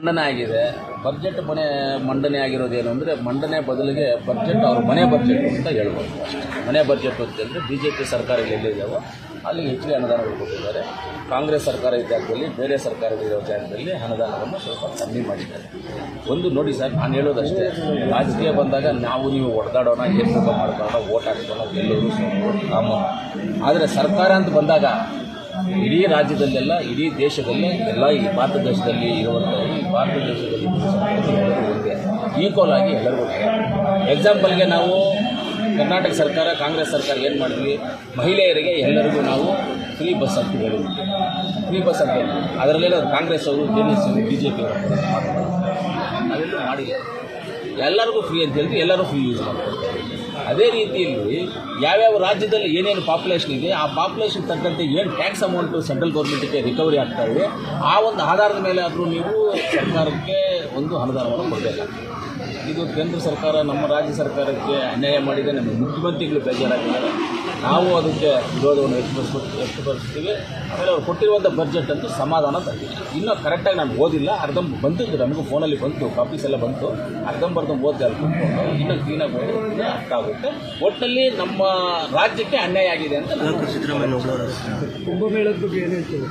ಮಂಡನೆ ಆಗಿದೆ ಬಜೆಟ್ ಮನೆ ಮಂಡನೆ ಆಗಿರೋದೇನು ಅಂದರೆ ಮಂಡನೆ ಬದಲಿಗೆ ಬಜೆಟ್ ಅವ್ರ ಮನೆ ಬಜೆಟ್ ಅಂತ ಹೇಳ್ಬೋದು ಮನೆ ಬಜೆಟ್ ಅಂತಂದರೆ ಬಿ ಜೆ ಪಿ ಸರ್ಕಾರಗಳು ಎಲ್ಲಿದ್ದಾವೋ ಅಲ್ಲಿಗೆ ಹೆಚ್ಚಿಗೆ ಅನುದಾನಗಳು ಕೊಟ್ಟಿದ್ದಾರೆ. ಕಾಂಗ್ರೆಸ್ ಸರ್ಕಾರ ಜಾಗದಲ್ಲಿ ಬೇರೆ ಸರ್ಕಾರಗಳಿರೋ ಜಾಗದಲ್ಲಿ ಅನುದಾನವನ್ನು ಸ್ವಲ್ಪ ಕಮ್ಮಿ ಮಾಡಿದ್ದಾರೆ. ಒಂದು ನೋಡಿ ಸರ್, ನಾನು ಹೇಳೋದಷ್ಟೇ, ರಾಜಕೀಯ ಬಂದಾಗ ನಾವು ನೀವು ಹೊಡೆದಾಡೋಣ ಏನು ಮುಖ ಮಾಡ್ಕೊಳ್ಳೋಣ ಓಟ್ ಹಾಕ್ಸೋಣ ಗೆಲ್ಲೋರು ಕಾಮ ಆದರೆ ಸರ್ಕಾರ ಅಂತ ಬಂದಾಗ ಇಡೀ ರಾಜ್ಯದಲ್ಲೆಲ್ಲ, ಇಡೀ ದೇಶದಲ್ಲೇ, ಎಲ್ಲ ಈ ಭಾರತ ದೇಶದಲ್ಲಿ ಇರುವಂಥ ಭಾರತ ದೇಶದಲ್ಲಿ ಈಕ್ವಲ್ ಆಗಿ ಎಲ್ಲರಿಗೂ ಎಕ್ಸಾಂಪಲ್ಗೆ ನಾವು ಕರ್ನಾಟಕ ಸರ್ಕಾರ, ಕಾಂಗ್ರೆಸ್ ಸರ್ಕಾರ ಏನು ಮಾಡಿದ್ವಿ? ಮಹಿಳೆಯರಿಗೆ ಎಲ್ಲರಿಗೂ ನಾವು ಫ್ರೀ ಬಸ್ ಅಂತ ಹೇಳಿದ್ವಿ ಫ್ರೀ ಬಸ್ ಅಂತ ಹೇಳಿದ್ವಿ ಕಾಂಗ್ರೆಸ್ ಅವರು, ಜೆ ಎಸ್ ಅವರು ಬಿ ಜೆ ಪಿ ಅವರು. ನಾವೆಲ್ಲೂ ಮಾಡಿಲ್ಲ ಎಲ್ಲರಿಗೂ ಫ್ರೀ ಅಂತ ಹೇಳಿದ್ವಿ ಎಲ್ಲರೂ ಫ್ರೀ ಯೂಸ್ ಮಾಡ್ಕೊಳ್ತಾರೆ ಅದೇ ರೀತಿಯಲ್ಲಿ ಯಾವ್ಯಾವ ರಾಜ್ಯದಲ್ಲಿ ಏನೇನು ಪಾಪ್ಯುಲೇಷನ್ ಇದೆ, ಆ ಪಾಪ್ಯುಲೇಷನ್ ತಕ್ಕಂತೆ ಏನು ಟ್ಯಾಕ್ಸ್ ಅಮೌಂಟು ಸೆಂಟ್ರಲ್ ಗೌರ್ಮೆಂಟಿಗೆ ರಿಕವರಿ ಆಗ್ತಾ ಇದೆ, ಆ ಒಂದು ಆಧಾರದ ಮೇಲೆ ಆದರೂ ನೀವು ಸರ್ಕಾರಕ್ಕೆ ಒಂದು ಅನುದಾನವನ್ನು ಕೊಡಬೇಕಾಗ್ತದೆ ಇದು ಕೇಂದ್ರ ಸರ್ಕಾರ ನಮ್ಮ ರಾಜ್ಯ ಸರ್ಕಾರಕ್ಕೆ ಅನ್ಯಾಯ ಮಾಡಿದೆ, ನಮ್ಮ ಮುಖ್ಯಮಂತ್ರಿಗಳು ಬೇಜಾರಾಗಿದ್ದಾರೆ. ನಾವು ಅದಕ್ಕೆ ವಿರೋಧವನ್ನು ವ್ಯಕ್ತಪಡಿಸ್ಬಿಟ್ಟು ವ್ಯಕ್ತಪಡಿಸ್ತೀವಿ. ಆಮೇಲೆ ಅವ್ರು ಕೊಟ್ಟಿರುವಂಥ ಬಜೆಟ್ ಅಂತೂ ಸಮಾಧಾನ ತಂದಿದೆ ಇನ್ನೂ ಕರೆಕ್ಟಾಗಿ ನಾನು ಓದಿಲ್ಲ. ಅರ್ಧಂ ಬಂದಿದ್ದು ನಮಗೂ ಫೋನಲ್ಲಿ ಬಂತು ಕಾಪೀಸ್ ಎಲ್ಲ ಬಂತು. ಅರ್ಧಂಬರ್ಧ ಓದಿದೆ ಅಲ್ಲಿ ಕೂತ್ಕೊಂಡು ಇನ್ನೂ ಕ್ಲೀನಾಗಿ ಓದಿದ್ರೆ ಅರ್ಥ ಆಗುತ್ತೆ. ಒಟ್ಟಿನಲ್ಲಿ ನಮ್ಮ ರಾಜ್ಯಕ್ಕೆ ಅನ್ಯಾಯ ಆಗಿದೆ ಅಂತ ನಾನು ಸಿದ್ದರಾಮಯ್ಯ ಕುಂಭಮೇಳದ ಬಗ್ಗೆ ಏನು ಹೇಳ್ತೀವಿ